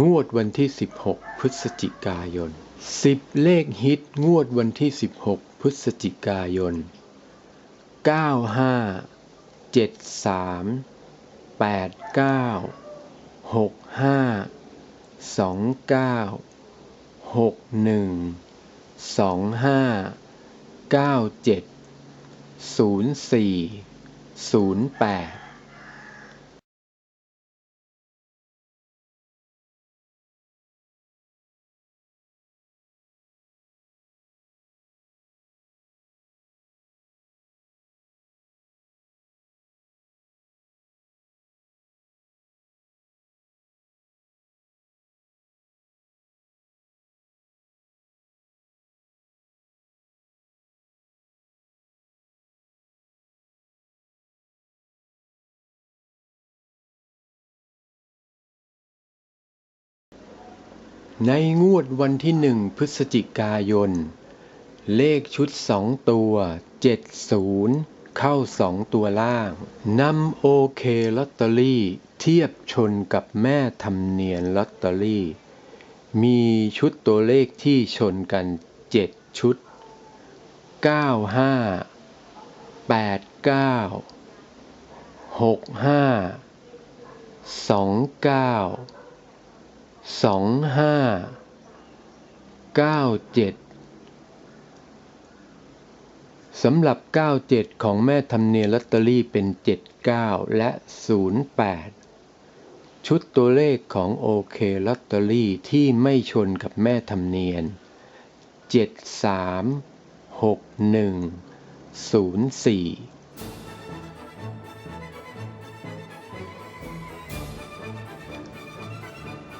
งวดวันที่ 16 พฤศจิกายน 10 เลขฮิตงวดวันที่ 16 พฤศจิกายน 95 73 89 65 29 61 25 97 04 08 ในงวดวันที่หนึ่งพฤศจิกายน เลขชุดสองตัว 70 เข้าสองตัวล่างนำโอเคลอตเตอรี่ เทียบชนกับแม่ทำเนียนลอตเตอรี่ มีชุดตัวเลขที่ชนกัน 7 ชุด 95 89 65 29 สองห้าเก้าเจ็ดสำหรับ 97 ของแม่ทำเนียลอตเตอรี่เป็น 79 และ 08 ชุดตัวเลขของโอเคลอตเตอรี่ที่ไม่ชนกับแม่ทำเนียน 73 61 04